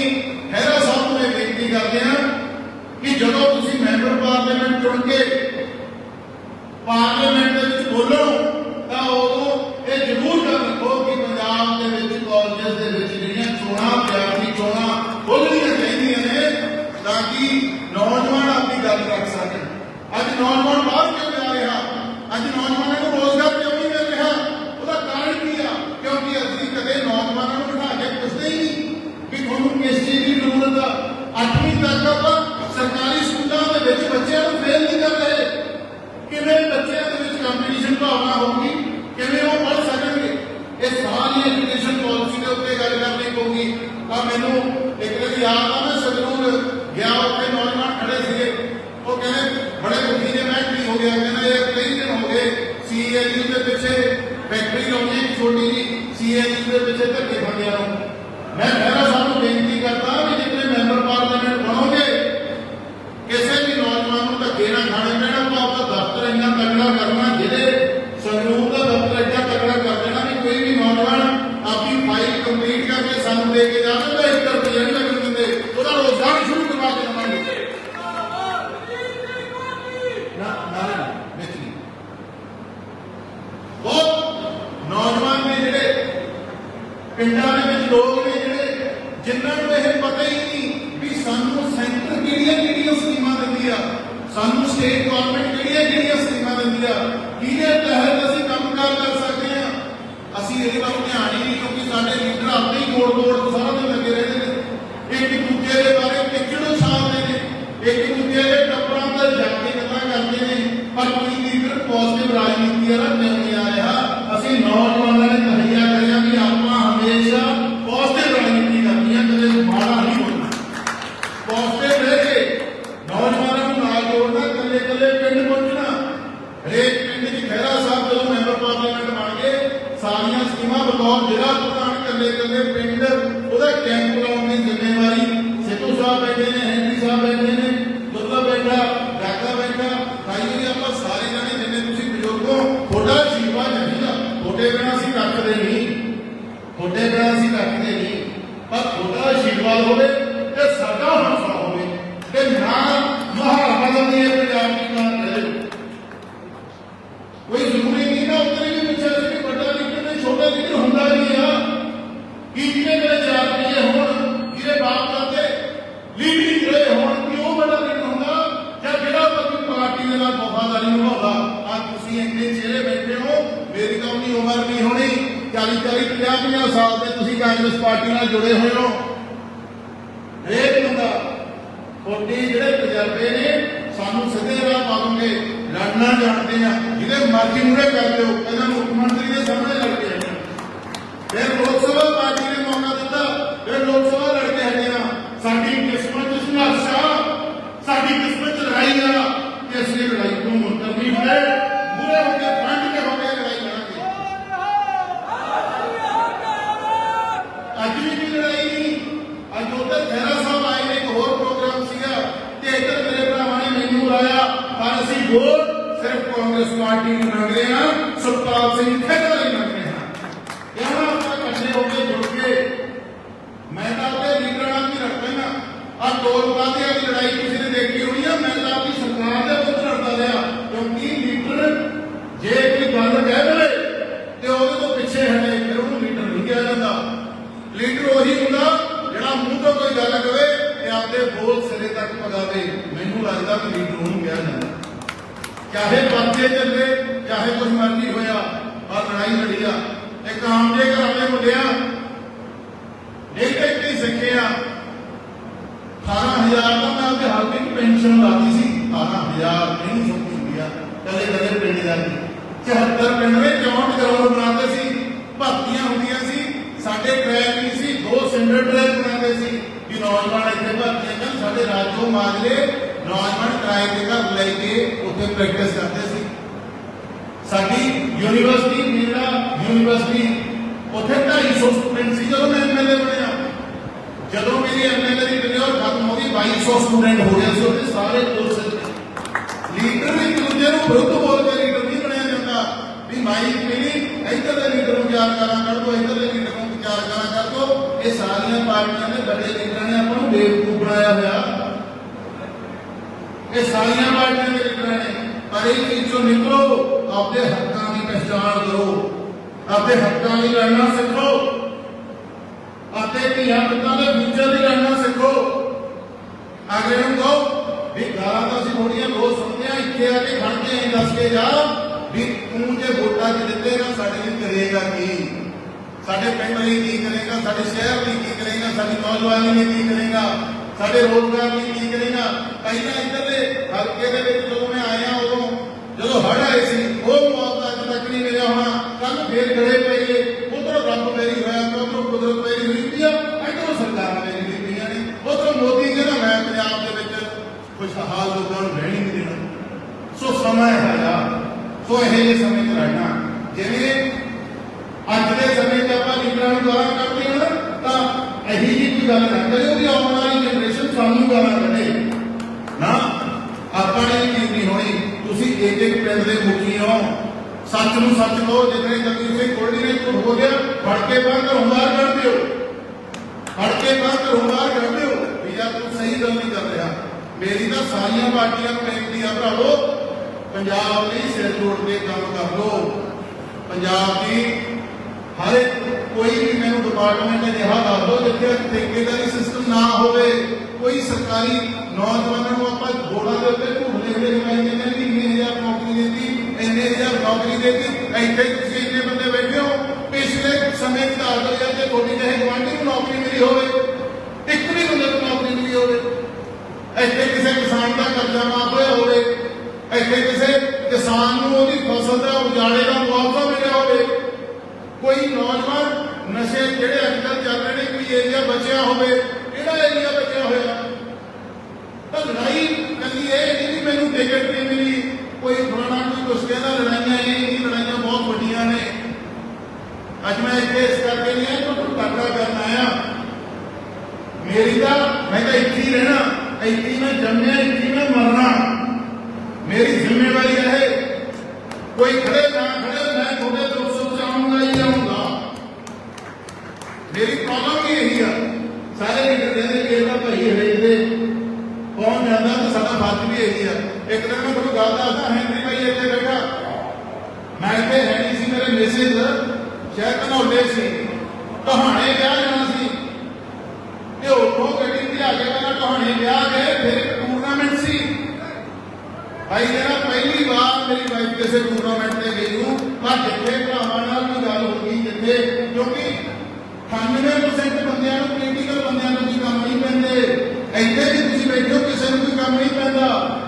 ਹੈਰਾ ਸਾਹਿਬ ਨੂੰ ਇਹ ਬੇਨਤੀ ਕਰਦੇ ਹਾਂ ਕਿ ਜਦੋਂ ਤੁਸੀਂ ਮੈਂਬਰ ਪਾਰਲੀਮੈਂਟ ਚੁਣ ਕੇ ਪਾਰਲੀਮੈਂਟ ਦੇ ਵਿੱਚ ਬੋਲੋ ਤਾਂ ਉਦੋਂ ਇਹ ਜ਼ਰੂਰ ਕਰ ਰੱਖੋ ਕਿ ਪੰਜਾਬ ਦੇ ਵਿੱਚ ਕਾਲਜਸ ਦੇ ਵਿੱਚ ਜਿਹੜੀਆਂ ਚੋਣਾਂ ਪਿਆਰੀ ਚੋਣਾਂ ਖੋਲ੍ਹਣੀਆਂ ਚਾਹੀਦੀਆਂ ਨੇ ਤਾਂ ਕਿ ਨੌਜਵਾਨ ਆਪਣੀ ਗੱਲ ਰੱਖ ਸਕਣ ਅੱਜ ਨੌਜਵਾਨ ਬਾਹਰ ਕਿਉਂ ਜਾ ਰਿਹਾ ਅੱਜ ਨੌਜਵਾਨਾਂ ਨੂੰ ਰੋਜ਼ਗਾਰ ਕਿਉਂ ਨਹੀਂ ਮਿਲ ਰਿਹਾ ਉਹਦਾ ਕਾਰਨ ਕੀ ਆ ਕਿਉਂਕਿ ਅਸੀਂ ਕਦੇ ਨੌਜਵਾਨਾਂ ਨੂੰ ਬਿਠਾ ਕੇ ਪੁੱਛਦੇ ਹੀ ਨਹੀਂ ਕਿ ਤੁਹਾਨੂੰ ਕਿਸ ਚੀਜ਼ ਦੀ ਜ਼ਰੂਰਤ ਆ ਅੱਠਵੀਂ ਤੱਕ ਆਪਾਂ ਸਰਕਾਰੀ ਸਕੂਲਾਂ ਦੇ ਵਿੱਚ ਬੱਚਿਆਂ ਨੂੰ ਫੇਲ ਨਹੀਂ ਕਰ ਰਹੇ ਕਿਵੇਂ ਬੱਚਿਆਂ ਦੇ ਵਿੱਚ ਕੰਪੀਟੀਸ਼ਨ ਭਾਵਨਾ ਹੋਊਗੀ ਕਿਵੇਂ ਉਹ ਪੜ੍ਹ ਸਕਣਗੇ ਇਹ ਸਾਰੀ ਐਜੂਕੇਸ਼ਨ ਪਾਲਿਸੀ ਦੇ ਉੱਤੇ ਗੱਲ ਕਰਨੀ ਪਊਗੀ ਤਾਂ ਮੈਨੂੰ ਇੱਕ ਵਾਰੀ ਯਾਦ ਆ, ਮੈਂ ਸਗਰੂਰ ਗਿਆ, ਉੱਥੇ ਨੌਜਵਾਨ ਖੜੇ ਸੀਗੇ। ਉਹ ਕਹਿੰਦੇ, ਬੜੇ ਦੁਖੀ ਨੇ, ਮੈਂ ਕੀ ਹੋ ਗਿਆ? ਕਹਿੰਦਾ, ਇਹ ਕਈ ਦਿਨ ਹੋ ਗਏ ਸੀਐਲਯੂ ਦੇ ਪਿੱਛੇ ਫੈਕਟਰੀ ਲਾਉਣੀ ਇੱਕ ਛੋਟੀ ਜੀ ਸੀਐਲਯੂ ਦੇ ਪਿੱਛੇ ਧੱਕੇ ਖਾਂਦਿਆਂ ਨੂੰ। ਮੈਂ ਮਹਿਰਾ ਸਾਹਿਬ ਨੂੰ ਬੇਨਤੀ ਕਰਦਾ ਵੀ ਜਿੱਥੇ ਮੈਂਬਰ ਪਾਰਲੀਮੈਂਟ ਬਣੋਗੇ ਕਿਸੇ ਵੀ ਨੌਜਵਾਨ ਨੂੰ ਧੱਕੇ ਨਾ ਖਾਣੇ ਪੈਣ ਆਪਾਂ ਆਪਦਾ ਦਫ਼ਤਰ ਇੰਨਾ ਤਕੜਾ ਕਰਨਾ ਜਿਹਦੇ ਸੰਗਰੂਰ ਦਾ ਦਫ਼ਤਰ ਇੰਨਾ ਤਕੜਾ ਕਰ ਦੇਣਾ ਵੀ ਕੋਈ ਵੀ ਨੌਜਵਾਨ ਆਪਣੀ ਫਾਈਲ ਕੰਪਲੀਟ ਕਰਕੇ ਸਾਨੂੰ ਦੇ ਕੇ ਜਾਵੇ ਤਾਂ ਇੱਕ ਰੁਪਈਆ ਨਹੀਂ ਲੱਗਣ ਦਿੰਦੇ ਉਹਦਾ ਰੋਜ਼ਗਾਰ ਸ਼ੁਰੂ ਕਰਵਾ ਕੇ ਦਵਾਂਗੇ ਨਾ ਨਾ ਨਾ, ਵਿੱਚ ਨਹੀਂ ਬਹੁਤ ਨੌਜਵਾਨ ਨੇ ਜਿਹੜੇ ਪਿੰਡਾਂ ਦੇ ਵਿੱਚ ਲੋਕ ਨੇ ਜਿਹੜੇ ਜਿਨ੍ਹਾਂ ਨੂੰ ਇਹ ਪਤਾ ਹੀ ਨਹੀਂ ਵੀ ਸਾਨੂੰ ਸੈਂਟਰ ਕਿਹੜੀਆਂ ਕਿਹੜੀਆਂ ਸਕੀਮਾਂ ਦਿੰਦੀ ਆ ਸਾਨੂੰ ਸਟੇਟ ਗਵਰਨਮੈਂਟ ਕਿਹੜੀਆਂ ਕਿਹੜੀਆਂ ਸਕੀਮਾਂ ਦਿੰਦੀ ਆ? ਕਿਹਦੇ ਤਹਿਤ ਅਸੀਂ ਕੰਮਕਾਰ ਕਰ ਸਕਦੇ ਆ? ਅਸੀਂ ਇਹਦੇ ਵੱਲ ਧਿਆਨ ਹੀ ਨਹੀਂ ਕਿਉਂਕਿ ਸਾਡੇ ਲੀਡਰ ਆਪੇ ਹੀ ਮੋੜ ਮੋੜ ਸਾਰਾ ਦਿਨ ਲੱਗੇ ਰਹਿੰਦੇ ਨੇ। ਇੱਕ ਦੂਜੇ ਦੇ ਬਾਰੇ ਟਿਕਣ ਛਾਪਦੇ ਨੇ ਇੱਕ ਦੂਜੇ ਦੇ ਟੱਪਰਾਂ ਤੇ ਜਾ ਕੇ ਗੱਲਾਂ ਕਰਦੇ ਨੇ। ਪਰ ਕੋਈ ਲੀਡਰ ਪੋਜ਼ਿਟਿਵ ਰਾਜਨੀਤੀ ਵਾਲਾ ਨਹੀਂ ਆ ਰਿਹਾ ਅਸੀਂ ਨੌਜਵਾਨਾਂ ਨੇ ਤਹਈਆ ਕਰਿਆ ਵੀ ਆਪਾਂ ਹਮੇਸ਼ਾ ਪੋਜ਼ਿਟਿਵ ਰਾਜਨੀਤੀ ਕਰਨੀ ਹੈ ਕਦੇ ਮਾੜਾ ਨਹੀਂ ਬੋਲਣਾ ਪੋਜ਼ਿਟਿਵ ਰਹਿ ਕੇ ਨੌਜਵਾਨਾਂ ਨੂੰ ਨਾਲ ਜੋੜਨਾ ਇਕੱਲੇ ਇਕੱਲੇ ਪਿੰਡ ਪਹੁੰਚਣਾ ਹਰੇਕ ਪਿੰਡ ਦੀ ਖਹਿਰਾ ਸਾਹਿਬ ਜਦੋਂ ਮੈਂਬਰ ਪਾਰਲੀਮੈਂਟ ਬਣ ਗਏ ਸਾਰੀਆਂ ਸਕੀਮਾਂ ਬਤੌਰ ਜ਼ਿਲ੍ਹਾ ਪ੍ਰਧਾਨ ਇਕੱਲੇ ਇਕੱਲੇ ਪਿੰਡ, ਉਹਦਾ ਕੈਂਪ ਲਾਉਣ ਦੀ ਜ਼ਿੰਮੇਵਾਰੀ ਸਿੱਧੂ ਸਾਹਿਬ ਬੈਠੇ ਨੇ ਹੈਂਰੀ ਸਾਹਿਬ ਬੈਠੇ ਨੇ ਦੁੱਲਾ ਬੈਠਾ ਡਾਕਾ ਬੈਠਾ, ਭਾਈ ਆਪਾਂ ਸਾਰੇ ਜਣੇ ਜਿੰਨੇ ਤੁਸੀਂ ਬਜ਼ੁਰਗ ਹੋ, ਤੁਹਾਡਾ ਜੀਵਾ ਚਾਹੀਦਾ ਤੁਹਾਡੇ ਬਿਨਾਂ ਅਸੀਂ ਰੱਖਦੇ ਨਹੀਂ। ਤੁਹਾਡੇ ਬਿਨਾਂ ਅਸੀਂ ਰੱਖਦੇ ਨਹੀਂ। ਪਰ ਤੁਹਾਡਾ ਆਸ਼ੀਰਵਾਦ ਹੋਵੇ ਕਾਂਗਰਸ ਪਾਰਟੀ ਨਾਲ ਜੁੜੇ ਹੋਏ ਹੋ। ਹਰੇਕ ਬੰਦਾ ਤੁਹਾਡੇ ਜਿਹੜੇ ਤਜਰਬੇ ਨੇ, ਸਾਨੂੰ ਸਿੱਧੇ ਰਾਹ ਪਾਉਂਗੇ ਲੜਨਾ ਜਾਣਦੇ ਆ। ਜਿਹਦੇ ਮਰਜ਼ੀ ਮੂਰੇ ਕਰ ਦਿਓ। ਕਹਿੰਦਾ ਮੁੱਖ ਮੰਤਰੀ ਦੇ ਸਾਹਮਣੇ ਲੜ ਕੇ ਆਏ ਫਿਰ ਲੋਕ ਸਭਾ ਪਾਰਟੀ ਨੇ ਮੌਕਾ ਦਿੱਤਾ ਫਿਰ ਲੋਕ ਸਭਾ ਲੜ ਕੇ ਹਟੇ ਆ ਸਾਡੀ ਕਿਸਮਤ ਚ ਸੰਘਰਸ਼ ਆ ਸਾਡੀ ਕਿਸਮਤ ਚ ਲੜਾਈ ਆ ਤੇ ਅਸੀਂ ਇਹ ਲੜਾਈ ਨੂੰ ਮੁੰਤਰਨੀ ਹੈ ਮੂਰੇ ਹੋ ਕੇ ਫਰੰਟ ਤੇ ਹੋ ਕੇ ਲੜਾਈ ਲੜਾਂਗੇ ਅੱਜ ਵੀ ਕੋਈ ਲੜਾਈ ਨਹੀਂ ਅੱਜ ਉੱਧਰ ਖਹਿਰਾ ਸਾਹਿਬ ਆਏ ਨੇ ਇੱਕ ਹੋਰ ਪ੍ਰੋਗਰਾਮ ਸੀਗਾ ਤੇ ਇੱਧਰ ਮੇਰੇ ਭਰਾਵਾਂ ਨੇ ਮੈਨੂੰ ਬੁਲਾਇਆ ਪਰ ਅਸੀਂ ਵੋਟ ਸਿਰਫ ਕਾਂਗਰਸ ਪਾਰਟੀ ਨੂੰ ਮੰਗਦੇ ਹਾਂ ਸੁਖਪਾਲ ਸਿੰਘ ਖਹਿਰਾ ਲਈ ਮੰਗਦੇ ਹਾਂ ਇਹਨਾਂ ਆਪਾਂ ਇਕੱਠੇ ਹੋ ਕੇ ਜੁੜ ਕੇ ਮੈਂ ਤਾਂ ਆਪਣੇ ਲੀਡਰਾਂ ਨਾਲ ਵੀ ਰੱਖਦਾ ਨਾ ਆ ਟੋਲ ਪਲਾਜ਼ਿਆਂ ਦੀ ਲੜਾਈ ਕਿਸੇ ਨੇ ਦੇਖੀ ਹੋਣੀ ਆ ਮੈਂ ਤਾਂ ਆਪਣੀ ਸਰਕਾਰ ਦੇ ਪੁੱਤ ਲੜਦਾ ਰਿਹਾ ਕਿਉਂਕਿ ਲੀਡਰ ਜੇ ਕੋਈ ਗੱਲ ਕਹਿ ਦੇਵੇ ਤੇ ਉਹਦੇ ਤੋਂ ਪਿੱਛੇ ਹਟੇ ਫਿਰ ਉਹਨੂੰ ਲੀਡਰ ਨਹੀਂ ਕਿਹਾ ਜਾਂਦਾ ਲੀਡਰ ਉਹੀ ਹੁੰਦਾ ਜਿਹੜਾ ਮੂੰਹ ਤੋਂ ਕੋਈ ਗੱਲ ਕਵੇ ਤੇ ਆਪਦੇ ਬੋਲ ਸਿਰੇ ਤੱਕ ਪਗਾਵੇ ਮੈਨੂੰ ਲੱਗਦਾ ਕਿ ਲੀਡਰ ਉਹਨੂੰ ਕਿਹਾ ਜਾਂਦਾ ਚਾਹੇ ਪਰਚੇ ਚੱਲੇ, ਚਾਹੇ ਕੁਝ ਮਰਜ਼ੀ ਹੋਇਆ ਆ ਲੜਾਈ ਲੜੀ ਆ। ਇੱਕ ਆਮ ਜੇ ਘਰ ਦੇ ਮੁੰਡਿਆਂ ਇੱਕ ਇੱਕ ਹੀ ਸਿੱਖਿਆ। 18000 ਦਾ ਮੈਂ ਆਪਦੇ ਹਲਕੇ ਦੀ ਪੈਨਸ਼ਨ ਲਾਤੀ ਸੀ। 18000 ਨਹੀਂ ਸੁੱਕੀ ਹੁੰਦੀ ਕਦੇ ਕਦੇ ਪਿੰਡ ਜਾਂਦੀ 74 ਪਿੰਡ ਵਿੱਚ 64 ਗਰਾਊਂਡ ਬਣਾਉਂਦੇ ਸੀ, ਭਰਤੀਆਂ ਹੁੰਦੀਆਂ ਸੀ, ਸਾਡੇ ਟਰੈਕ ਨਹੀਂ ਸੀ, ਦੋ ਸਿੰਗਲ ਟਰੈਕ ਬਣਾਉਂਦੇ ਸੀ। ਨੌਜਵਾਨ ਇੱਥੇ ਭਰਤੀਆਂ ਕਰਨ ਸਾਡੇ ਰਾਜੋ ਮਾਜਰੇ ਨੌਜਵਾਨ ਟਰੈਕ ਦੇ ਘਰ ਲੈ ਕੇ ਉੱਥੇ ਪ੍ਰੈਕਟਿਸ ਕਰਦੇ ਸੀ ਸਾਡੀ ਯੂਨੀਵਰਸਿਟੀ ਮੇਰਾ ਯੂਨੀਵਰਸਿਟੀ ਉੱਥੇ 250 ਸਟੂਡੈਂਟ ਸੀ ਜਦੋਂ ਮੈਂ ਐਮਐਲਏ ਬਣਿਆ ਜਦੋਂ ਮੇਰੀ ਐਮਐਲਏ ਦੀ ਟੈਨਿਓਰ ਖਤਮ ਹੋ ਗਈ 2200 ਸਟੂਡੈਂਟ ਹੋ ਗਏ ਸੀ ਉੱਥੇ ਸਾਰੇ ਕੋਰਸ ਲੀਡਰ ਵੀ ਇੱਕ ਦੂਜੇ ਨੂੰ ਵਿਰੁੱਧ ਬੋਲ ਕੇ ਲੀਡਰ ਨਹੀਂ ਬਣਿਆ ਜਾਂਦਾ ਵੀ ਮਾਈ ਮੇਰੀ ਇੱਧਰ ਦੇ ਲੀਡਰ ਨੂੰ ਪਿਆਰ ਕਰਾਂ ਕਰ ਦੋ ਇੱਧਰ ਦੇ ਲੀਡਰ ਨੂੰ ਪਿਆਰ ਕਰਾਂ ਕਰ ਦੋ ਇਹ ਸਾਰੀਆਂ ਪਾਰਟੀਆਂ ਦੇ ਵੱਡੇ ਲੀਡਰਾਂ ਨੇ ਆਪਾਂ ਨੂੰ ਬੇਵਕੂਫ ਬਣਾਇਆ ਹੋਇਆ। ਇਹ ਸਾਰੀਆਂ ਪਾਰਟੀਆਂ ਦੇ ਲੀਡਰਾਂ ਨੇ। ਪਰ ਇਹ ਚੀਜ਼ ਨਿਕਲੋ, ਆਪਦੇ ਹੱਕਾਂ ਦੀ ਪਛਾਣ ਕਰੋ। ਆਪਦੇ ਹੱਕਾਂ ਲਈ ਲੜਨਾ ਸਿੱਖੋ। ਆਪਦੇ ਧੀਆਂ ਪੁੱਤਾਂ ਦੇ ਫਿਊਚਰ ਲਈ ਲੜਨਾ ਸਿੱਖੋ। ਅਗਲੇ ਨੂੰ ਕਹੋ ਵੀ ਗਾਲਾਂ ਤਾਂ ਅਸੀਂ ਥੋੜੀਆਂ ਰੋਜ਼ ਸੁਣਦੇ ਆ, ਇੱਥੇ ਆ ਕੇ ਖੜ ਕੇ ਦੱਸ ਕੇ ਜਾ ਵੀ ਤੂੰ ਜੇ ਵੋਟਾਂ 'ਚ ਦਿੱਤੇਗਾ ਸਾਡੇ ਲਈ ਕਰੇਗਾ ਕੀ? ਸਾਡੇ ਪਿੰਡ ਲਈ ਕੀ ਕਰੇਗਾ, ਸਾਡੇ ਸ਼ਹਿਰ ਲਈ ਕੀ ਕਰੇਗਾ, ਸਾਡੀ ਨੌਜਵਾਨੀ ਲਈ ਕੀ ਕਰੇਗਾ, ਸਾਡੇ ਰੋਜ਼ਗਾਰ ਲਈ ਕੀ ਕਰੇਗਾ। ਪਹਿਲਾਂ ਇੱਧਰ ਦੇ ਹਲਕੇ ਦੇ ਵਿੱਚ ਜਦੋਂ ਮੈਂ ਆਇਆ ਉਦੋਂ, ਜਦੋਂ ਹੜ੍ਹ ਆਏ ਸੀ, ਉਹ ਮੁਆਵਜ਼ਾ ਅੱਜ ਤੱਕ ਨਹੀਂ ਮਿਲਿਆ ਹੋਣਾ। ਕੱਲ ਫੇਰ ਗੜੇ ਪਈਏ ਉਧਰੋਂ ਰੱਬ ਮੇਰੀ ਹੋਇਆ ਤੇ ਉਧਰੋਂ ਕੁਦਰਤ ਮੇਰੀ ਹੋਈ ਆ, ਇੱਧਰੋਂ ਸਰਕਾਰ ਮੇਰੀ ਹੋਈ ਨੇ। ਉਧਰੋਂ ਮੋਦੀ ਕਹਿੰਦਾ ਮੈਂ ਪੰਜਾਬ ਦੇ ਵਿੱਚ ਖੁਸ਼ਹਾਲ ਲੋਕਾਂ ਨੂੰ ਰਹਿਣੀ ਨਹੀਂ ਦੇਣਾ। ਸੋ ਸਮਾਂ ਹੈਗਾ ਸੋ ਇਹ ਜਿਹੇ ਸਮੇਂ 'ਚ ਰਹਿਣਾ। ਜਿਵੇਂ ਅੱਜ ਦੇ ਸਮੇਂ 'ਚ ਆਪਾਂ ਲੀਡਰਾਂ ਨੂੰ ਗਾਲਾਂ ਕੱਢਦੇ ਹਾਂ ਤਾਂ ਇਹੀ ਜੀ ਕੋਈ ਗੱਲ ਨਾ ਕਰੇ ਉਹਦੀ ਆਉਣ ਵਾਲੀ ਜਨਰੇਸ਼ਨ ਸਾਨੂੰ ਗਾਲਾਂ ਕੱਢੇ ਨਾ, ਆਪਾਂ ਨੇ ਇਹ ਨਹੀਂ ਹੋਣੀ, ਤੁਸੀਂ ਇੱਕ ਇੱਕ ਪਿੰਡ ਦੇ ਮੁਖੀ ਹੋ। ਸੱਚ ਨੂੰ ਸੱਚ ਕਹੋ ਜਿਵੇਂ ਕਬੀਰ ਸਿੰਘ ਕੋਲਡੀ ਨੇ ਝੂਠ ਬੋਲਿਆ ਫੜ ਕੇ ਬਾਹਰ ਘਰੋਂ ਬਾਹਰ ਕੱਢ ਦਿਓ। ਫੜ ਕੇ ਬਾਹਰ ਘਰੋਂ ਬਾਹਰ ਕੱਢ ਦਿਓ। ਵੀ ਯਾਰ ਤੂੰ ਸਹੀ ਗੱਲ ਨਹੀਂ ਕਰ ਰਿਹਾ। ਮੇਰੀ ਤਾਂ ਸਾਰੀਆਂ ਪਾਰਟੀਆਂ ਨੂੰ ਬੇਨਤੀ ਆ ਭਰਾਵੋ, ਪੰਜਾਬ ਲਈ ਸਿਰ ਜੋੜ ਕੇ ਕੰਮ ਕਰ ਲਓ। ਪੰਜਾਬ ਦੀ ਮੈਨੂੰ ਡਿਪਾਰਟਮੈਂਟ ਅਜਿਹਾ ਦੱਸ ਦਿਓ ਜਿੱਥੇ ਠੇਕੇਦਾਰੀ ਸਿਸਟਮ ਨਾ ਹੋਵੇ, ਕੋਈ ਸਰਕਾਰੀ ਨੌਜਵਾਨਾਂ ਨੂੰ ਆਪਾਂ ਬੋਰਡਾਂ ਦੇ ਉੱਤੇ ਝੂਠ ਲਿਖਦੇ ਜਮਾਈ ਜਾਂਦੇ ਨੇ ਇੰਨੇ ਹਜ਼ਾਰ ਨੌਕਰੀ ਦੇਤੀ, ਇੰਨੇ ਹਜ਼ਾਰ ਨੌਕਰੀ ਦੇਤੀ, ਇੱਥੇ ਤੁਸੀਂ ਇੰਨੇ ਬੰਦੇ ਬੈਠੇ ਹੋ, ਪਿਛਲੇ ਸਮੇਂ ਦੀ ਦੱਸ ਦਿਓ ਯਾਰ ਤੁਹਾਡੀ ਚਾਹੇ ਗਵਾਂਢੀ ਨੂੰ ਨੌਕਰੀ ਮਿਲੀ ਹੋਵੇ, ਇੱਕ ਵੀ ਬੰਦੇ ਨੂੰ ਨੌਕਰੀ ਮਿਲੀ ਹੋਵੇ, ਇੱਥੇ ਕਿਸੇ ਕਿਸਾਨ ਦਾ ਕਰਜ਼ਾ ਮਾਫ ਹੋਇਆ ਹੋਵੇ, ਇੱਥੇ ਕਿਸੇ ਕਿਸਾਨ ਨੂੰ ਉਹਦੀ ਫਸਲ ਦਾ ਉਜਾੜੇ ਦਾ ਮੁਆਵਜ਼ਾ ਮਿਲਿਆ ਹੋਵੇ, ਕੋਈ ਨੌਜਵਾਨ ਨਸ਼ੇ ਜਿਹੜੇ ਅੱਜ ਕੱਲ੍ਹ ਚੱਲ ਰਹੇ ਨੇ, ਕੋਈ ਏਰੀਆ ਬਚਿਆ ਹੋਵੇ, ਕਿਹੜਾ ਏਰੀਆ ਬਚਿਆ ਹੋਇਆ? ਤਾਂ ਲੜਾਈ ਕੱਲੀ ਇਹ ਨਹੀਂ ਵੀ ਮੈਨੂੰ ਟਿਕਟ ਨਹੀਂ ਮਿਲੀ, ਕੋਈ ਫਲਾਣਾ ਕੋਈ ਕੁਛ ਕਹਿੰਦਾ ਲੜਾਈਆਂ ਇਹ ਨਹੀਂ, ਲੜਾਈਆਂ ਬਹੁਤ ਵੱਡੀਆਂ ਨੇ। ਅੱਜ ਮੈਂ ਇੱਥੇ ਇਸ ਕਰਕੇ ਨਹੀਂ ਆਇਆ ਕਿ ਟਾਕਾ ਕਰਨ ਆਇਆ। ਮੇਰੀ ਤਾਂ, ਮੈਂ ਤਾਂ ਇੱਥੇ ਹੀ ਰਹਿਣਾ, ਇੱਥੇ ਮੈਂ ਜੰਮਿਆ, ਇੱਥੇ ਮੈਂ ਮਰਨਾ। ਮੇਰੀ ਜ਼ਿੰਮੇਵਾਰੀ ਹੈ, ਕੋਈ ਖੜੇ ਮੈਂ ਤੁਹਾਡੇ ਤੋਂ ਸੁਖ ਚਾਹੂੰਗਾ ਹੀ ਆਉਂਗਾ ਮੇਰੀ ਪ੍ਰੋਬਲਮ ਹੀ ਇਹੀ ਆ ਸਾਰੇ ਲੀਡਰ ਕਹਿੰਦੇ ਕਿ ਇਹਦਾ ਭਾਈ ਹਰੇ ਦੇ ਪਹੁੰਚ ਜਾਂਦਾ ਤਾਂ ਸਾਡਾ ਫਰਜ਼ ਵੀ ਇਹੀ ਆ ਇੱਕ ਦਿਨ ਮੈਂ ਤੁਹਾਨੂੰ ਗੱਲ ਸੀ ਮੇਰੇ ਕਹਾਣੇ ਵਿਆਹ ਜਾਣਾ ਸੀ। ਤੇ ਉੱਥੋਂ ਗੱਡੀ ਤੇ ਆ ਕੇ ਕਹਿੰਦਾ ਕਹਾਣੀ ਵਿਆਹ ਗਏ, ਫਿਰ ਟੂਰਨਾਮੈਂਟ ਸੀ। ਭਾਈ, ਜਿਹੜਾ ਪਹਿਲੀ ਵਾਰ ਮੇਰੀ ਵਾਈਫ ਕਿਸੇ ਟੂਰਨਾਮੈਂਟ ਤੇ ਗਈ ਹੂੰ ਪਰ ਜਿੱਥੇ ਭਰਾਵਾਂ ਨਾਲ ਵੀ ਗੱਲ ਹੋ ਗਈ, ਜਿੱਥੇ ਕਿਉਂਕਿ 98% ਬੰਦਿਆਂ ਨੂੰ ਪੋਲੀਟੀਕਲ ਬੰਦਿਆਂ ਨੂੰ ਵੀ ਕੰਮ ਨਹੀਂ ਪੈਂਦੇ। ਇੱਥੇ ਵੀ ਤੁਸੀਂ ਬੈਠੇ ਹੋ, ਕਿਸੇ ਨੂੰ ਵੀ ਕੰਮ ਨਹੀਂ ਪੈਂਦਾ।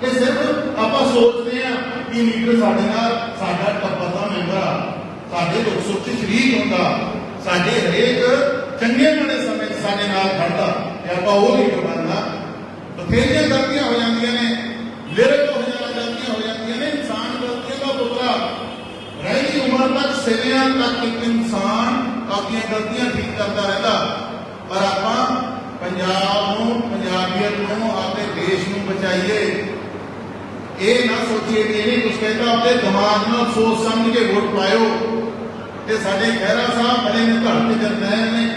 ਕਿ ਸਿਰਫ ਆਪਾਂ ਸੋਚਦੇ ਆ ਕਿ ਲੀਡਰ ਸਾਡੇ ਨਾਲ ਸਾਡਾ ਟੱਬਰ ਦਾ ਮੈਂਬਰ ਆ। ਸਾਡੇ ਦੁੱਖ ਸੁੱਖ 'ਚ ਸ਼ਰੀਕ ਹੁੰਦਾ। ਸਾਡੇ ਹਰੇਕ ਚੰਗੇ ਮਾੜੇ ਸਮੇਂ ਸਾਡੇ ਨਾਲ ਖੜਦਾ। ਤੇ ਆਪਾਂ ਉਹ ਲੀਡਰ ਬਣਨਾ ਬਥੇਰੀਆਂ ਗਲਤੀਆਂ ਹੋ ਜਾਂਦੀਆਂ ਨੇ। ਲਿਰਕ ਹੋ ਜਾਂਦੀਆਂ ਗਲਤੀਆਂ ਹੋ ਜਾਂਦੀਆਂ ਨੇ। ਇਨਸਾਨ ਗਲਤੀਆਂ ਦਾ ਪੁੱਤਰਾ ਰਹਿਣੀ ਉਮਰ ਤੱਕ, ਸਿਵਿਆਂ ਤੱਕ ਇੱਕ ਇਨਸਾਨ ਆਪਣੀਆਂ ਗਲਤੀਆਂ ਠੀਕ ਕਰਦਾ ਰਹਿੰਦਾ। ਪਰ ਆਪਾਂ ਪੰਜਾਬ ਨੂੰ ਪੰਜਾਬੀਅਤ ਨੂੰ, ਆਪਣੇ ਦੇਸ਼ ਨੂੰ ਬਚਾਈਏ। ਇਹ ਨਾ ਸੋਚੀਏ ਕਿ ਇਹ ਕੁਝ ਕਹਿੰਦਾ ਆਪਣੇ ਦਿਮਾਗ ਨਾਲ ਸੋਚ ਸਮਝ ਕੇ ਵੋਟ ਪਾਇਓ। ਤੇ ਸਾਡੇ ਖਹਿਰਾ ਸਾਹਿਬ ਬੜੇ ਨੇ ਧੜ ਜਰਨੈਲ ਨੇ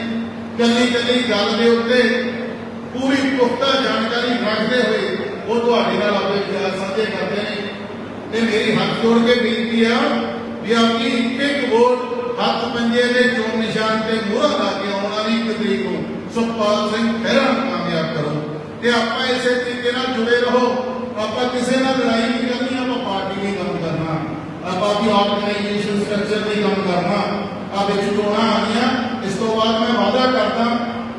ਕੱਲੀ ਕੱਲੀ ਗੱਲ ਦੇ ਉੱਤੇ ਪੂਰੀ ਪੁਖਤਾ ਜਾਣਕਾਰੀ ਰੱਖਦੇ ਹੋਏ ਉਹ ਤੁਹਾਡੇ ਨਾਲ ਆਪਣੇ ਵਿਚਾਰ ਸਾਂਝੇ ਕਰਦੇ ਨੇ। ਤੇ ਮੇਰੀ ਹੱਥ ਜੋੜ ਕੇ ਬੇਨਤੀ ਆ ਵੀ ਆਪਣੀ ਇੱਕ ਇੱਕ ਵੋਟ ਹੱਥ ਪੰਜੇ ਦੇ ਚੋਣ ਨਿਸ਼ਾਨ ਤੇ ਮੂਹਰਾ ਲਾ ਕੇ ਆਉਣ ਵਾਲੀ ਇੱਕ ਤਰੀਕ ਨੂੰ ਸੁਖਪਾਲ ਸਿੰਘ ਖਹਿਰਾ ਨੂੰ ਕਾਮਯਾਬ ਕਰੋ। ਤੇ ਆਪਾਂ ਇਸੇ ਤਰੀਕੇ ਨਾਲ ਜੁੜੇ ਰਹੋ। ਆਪਾਂ ਕਿਸੇ ਨਾਲ ਲੜਾਈ ਨਹੀਂ ਕਰਨੀ, ਆਪਾਂ ਪਾਰਟੀ ਨਹੀਂ ਕਰਨੀ ਆਪਾਂ ਵੀ ਆਰਗੇਨਾਈਜੇਸ਼ਨ ਸਟਰਕਚਰ ਨਹੀਂ ਕੰਮ ਕਰਨਾ ਆ ਵਿੱਚ ਚੋਣਾਂ ਆਣੀਆਂ ਇਸ ਤੋਂ ਬਾਅਦ ਮੈਂ ਵਾਅਦਾ ਕਰਦਾ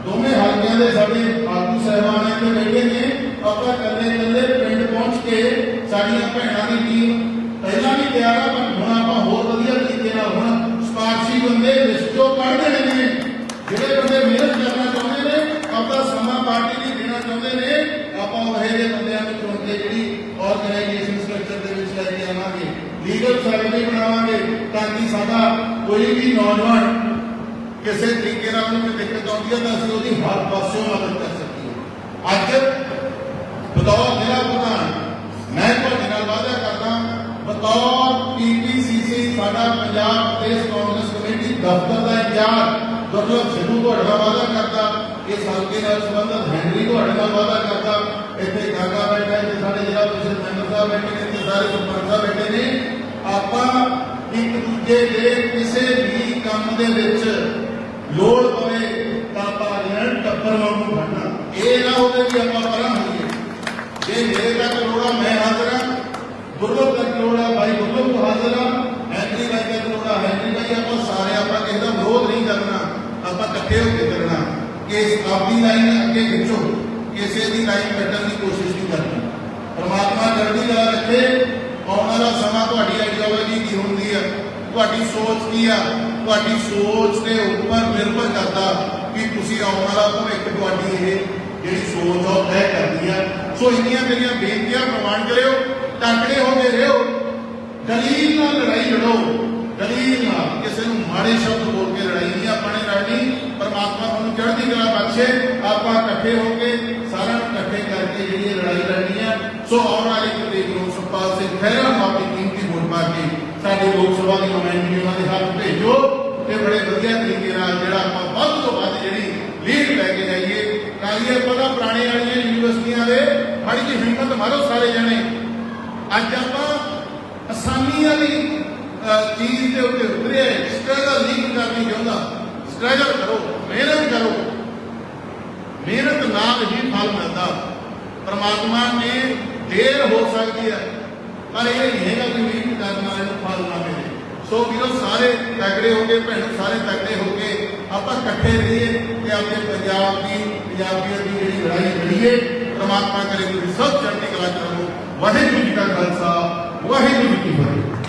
ਦੋਵੇਂ ਹਲਕਿਆਂ ਦੇ ਸਾਡੇ ਆਗੂ ਸਹਿਬਾਨ ਇੱਥੇ ਬੈਠੇ ਨੇ ਆਪਾਂ ਕੱਲੇ ਕੱਲੇ ਪਿੰਡ ਪਹੁੰਚ ਕੇ ਸਾਡੀਆਂ ਭੈਣਾਂ ਦੀ ਟੀਮ ਪਹਿਲਾਂ ਵੀ ਤਿਆਰ ਆ ਪਰ ਹੁਣ ਆਪਾਂ ਹੋਰ ਵਧੀਆ ਤਰੀਕੇ ਨਾਲ ਹੁਣ ਸਪਾਰਸ਼ੀ ਬੰਦੇ ਲਿਸਟ ਤੋਂ ਕੱਢ ਦੇਣੇ ਨੇ। ਜਿਹੜੇ ਬੰਦੇ ਮਿਹਨਤ ਕਰਨਾ ਚਾਹੁੰਦੇ ਨੇ, ਆਪਦਾ ਸਮਾਂ ਪਾਰਟੀ ਲਈ ਦੇਣਾ ਚਾਹੁੰਦੇ ਨੇ, ਆਪਾਂ ਉਹ ਜਿਹੇ ਬੰਦਿਆਂ ਨੂੰ ਚੁਣ ਕੇ ਜਿਹੜੀ ਆਰਗੇਨਾਈਜੇਸ਼ਨ ਸਟਰਕਚਰ ਦੇ ਵਿੱਚ ਲੈ ਕੇ ਆਵਾਂਗੇ। ਲੀਗਲ ਸੈਕਟਰੀ ਬਣਾਵਾਂਗੇ ਤਾਂ ਕਿ ਸਾਡਾ ਕੋਈ ਵੀ ਨੌਜਵਾਨ ਕਿਸੇ ਤਰੀਕੇ ਨਾਲ ਉਹਨੂੰ ਕੋਈ ਦਿੱਕਤ ਆਉਂਦੀ ਹੈ ਤਾਂ ਅਸੀਂ ਉਹਦੀ ਹਰ ਪਾਸਿਓਂ ਮਦਦ ਕਰ ਸਕੀਏ। ਅੱਜ ਬਤੌਰ ਜ਼ਿਲ੍ਹਾ ਪ੍ਰਧਾਨ, ਮੈਂ ਤੁਹਾਡੇ ਨਾਲ ਵਾਅਦਾ ਕਰਦਾ ਬਤੌਰ ਪੀਪੀਸੀਸੀ ਸਾਡਾ ਪੰਜਾਬ ਪ੍ਰਦੇਸ਼ ਕਾਂਗਰਸ ਕਮੇਟੀ ਦਫ਼ਤਰ ਦਾ ਇੰਚਾਰਜ ਦੁਰਲਭ ਸਿੱਧੂ ਤੁਹਾਡੇ ਨਾਲ ਵਾਅਦਾ ਕਰਦਾ ਇਸ ਹਲਕੇ ਨਾਲ ਸੰਬੰਧਿਤ ਹੈਨਰੀ ਤੁਹਾਡੇ ਨਾਲ ਵਾਅਦਾ ਕਰਦਾ, ਇੱਥੇ ਕਾਕਾ ਬੈਠਾ ਹੈ ਤੇ ਸਾਡੇ ਜ਼ਿਲ੍ਹਾ ਪ੍ਰੀਸ਼ਦ ਮੈਂਬਰ ਸਾਹਿਬ ਬੈਠੇ ਨੇ ਤੇ ਸਾਰੇ ਸਰਪੰਚ ਸਾਹਿਬ ਬੈਠੇ ਨੇ, ਆਪਾਂ ਇੱਕ ਦੂਜੇ ਦੇ ਕਿਸੇ ਵੀ ਕੰਮ ਦੇ ਵਿੱਚ ਲੋੜ ਪਵੇ ਤਾਂ ਆਪਾਂ ਇਹਨਾਂ ਟੱਬਰ ਵਾਂਗੂ ਬਣਨਾ। ਇਹ ਨਾ ਹੋਵੇ ਵੀ ਆਪਾਂ ਪਰਾਂ ਹੋਈਏ। ਜੇ ਮੇਰੇ ਤੱਕ ਲੋੜਾ ਮੈਂ ਹਾਜ਼ਰ ਹਾਂ ਦੁਰਲਭ ਤੱਕ ਲੋੜਾ ਭਾਈ ਦੁਰਲਭ ਹਾਜ਼ਰ ਹਾਂ ਹੈਨਰੀ ਭਾਈ ਤੱਕ ਲੋੜਾ ਹੈਨਰੀ ਭਾਈ ਆਪਾਂ ਸਾਰੇ ਆਪਾਂ ਕਿਸੇ ਦਾ ਵਿਰੋਧ ਨਹੀਂ ਕਰਨਾ। ਆਪਾਂ ਇਕੱਠੇ ਹੋ ਕੇ ਕਰਨਾ। ਕਿ ਆਪਣੀ ਲਾਈਨ ਅੱਗੇ ਖਿੱਚੋ। ਕਿਸੇ ਦੀ ਲਾਈਨ ਕੱਟਣ ਦੀ ਕੋਸ਼ਿਸ਼ ਨਹੀਂ ਕਰਨੀ। ਪਰਮਾਤਮਾ ਚੜ੍ਹਦੀ ਕਲਾ ਰੱਖੇ ਆਉਣ ਵਾਲਾ ਸਮਾਂ ਤੁਹਾਡੀ ਆਈਡੀਓਲੋਜੀ ਕੀ ਹੁੰਦੀ ਹੈ ਤੁਹਾਡੀ ਸੋਚ ਕੀ ਆ? ਤੁਹਾਡੀ ਸੋਚ ਦੇ ਉੱਪਰ ਨਿਰਭਰ ਕਰਦਾ ਕਿ ਤੁਸੀਂ ਆਉਣ ਵਾਲਾ ਭਵਿੱਖ ਤੁਹਾਡੀ ਇਹ ਜਿਹੜੀ ਸੋਚ ਆ ਤੈਅ ਕਰਦੀ ਆ। ਸੋ ਇੰਨੀਆਂ ਮੇਰੀਆਂ ਬੇਨਤੀਆਂ ਪ੍ਰਵਾਨ ਕਰਿਓ ਤਕੜੇ ਹੋ ਕੇ ਰਹੋ। ਦਲੀਲ ਨਾਲ ਲੜਾਈ ਲੜੋ। ਦਲੀਲ ਨਾਲ ਕਿਸੇ ਨੂੰ ਮਾੜੇ ਸ਼ਬਦ ਬੋਲ ਕੇ ਲੜਾਈ ਨਹੀਂ ਆਪਾਂ ਨੇ ਲੜਨੀ। ਪਰਮਾਤਮਾ ਤੁਹਾਨੂੰ ਚੜ੍ਹਦੀ ਕਲਾ ਬਖਸ਼ੇ। ਆਪਾਂ ਇਕੱਠੇ ਹੋ ਕੇ ਸਾਰਿਆਂ ਨੂੰ ਇਕੱਠੇ ਕਰਕੇ ਜਿਹੜੀ ਲੜਾਈ ਲੜਨੀ ਆ ਸੋ ਆਉਣ ਵਾਲੀ ਤਰੀਕ ਨੂੰ ਸੁਖਪਾਲ ਸਿੰਘ ਖਹਿਰਾ ਨੂੰ ਆਪਣੀ ਕੀਮਤੀ ਵੋਟ ਪਾ ਕੇ ਸਾਡੇ ਲੋਕ ਸਭਾ ਦੀ ਨੁਮਾਇੰਦਗੀ ਉਹਨਾਂ ਦੇ ਹੱਥ ਭੇਜੋ ਤੇ ਬੜੇ ਵਧੀਆ ਤਰੀਕੇ ਨਾਲ ਜਿਹੜਾ ਆਪਾਂ ਵੱਧ ਤੋਂ ਵੱਧ ਜਿਹੜੀ ਲੀਡ ਲੈ ਕੇ ਜਾਈਏ। ਕਾਲੀਏ ਪਤਾ ਪੁਰਾਣੇ ਵਾਲੀਆਂ ਯੂਨੀਵਰਸਿਟੀਆਂ ਦੇ ਮਾੜੀ ਜਿਹੀ ਹਿੰਮਤ ਮਾਰੋ ਸਾਰੇ ਜਣੇ। ਅੱਜ ਆਪਾਂ ਆਸਾਨੀ ਵਾਲੀ ਚੀਜ਼ ਦੇ ਉੱਤੇ ਉਤਰੇ ਸਟਰਗਲ ਨਹੀਂ ਕਰਨੀ ਚਾਹੁੰਦਾ। ਸਟਰਗਲ ਕਰੋ, ਮਿਹਨਤ ਕਰੋ। ਮਿਹਨਤ ਨਾਲ ਹੀ ਫਲ ਮਿਲਦਾ। ਪਰਮਾਤਮਾ ਨੇ ਦੇਰ ਹੋ ਸਕਦੀ ਹੈ। ਪਰ ਇਹ ਨਹੀਂ ਹੈਗਾ ਕਿ ਮਿਹਨਤ ਕਰਨ ਨਾਲ ਇਹਨੂੰ ਫਲ ਨਾ ਮਿਲੇ। ਸੋ ਵੀਰੋ, ਸਾਰੇ ਤਗੜੇ ਹੋ ਕੇ ਭੈਣ, ਸਾਰੇ ਤਗੜੇ ਹੋ ਕੇ ਆਪਾਂ ਇਕੱਠੇ ਰਹੀਏ ਤੇ ਆਪਣੇ ਪੰਜਾਬ ਦੀ ਪੰਜਾਬੀਅਤ ਦੀ ਜਿਹੜੀ ਲੜਾਈ ਲੜੀਏ। ਪ੍ਰਮਾਤਮਾ ਕਰੇ ਤੁਸੀਂ ਸਭ ਚੜ੍ਹਦੀ ਕਲਾ ਚ ਰਹੋ। ਵਾਹਿਗੁਰੂ ਜੀ ਕਾ ਖਾਲਸਾ, ਵਾਹਿਗੁਰੂ ਜੀ ਕੀ ਫਤਿਹ।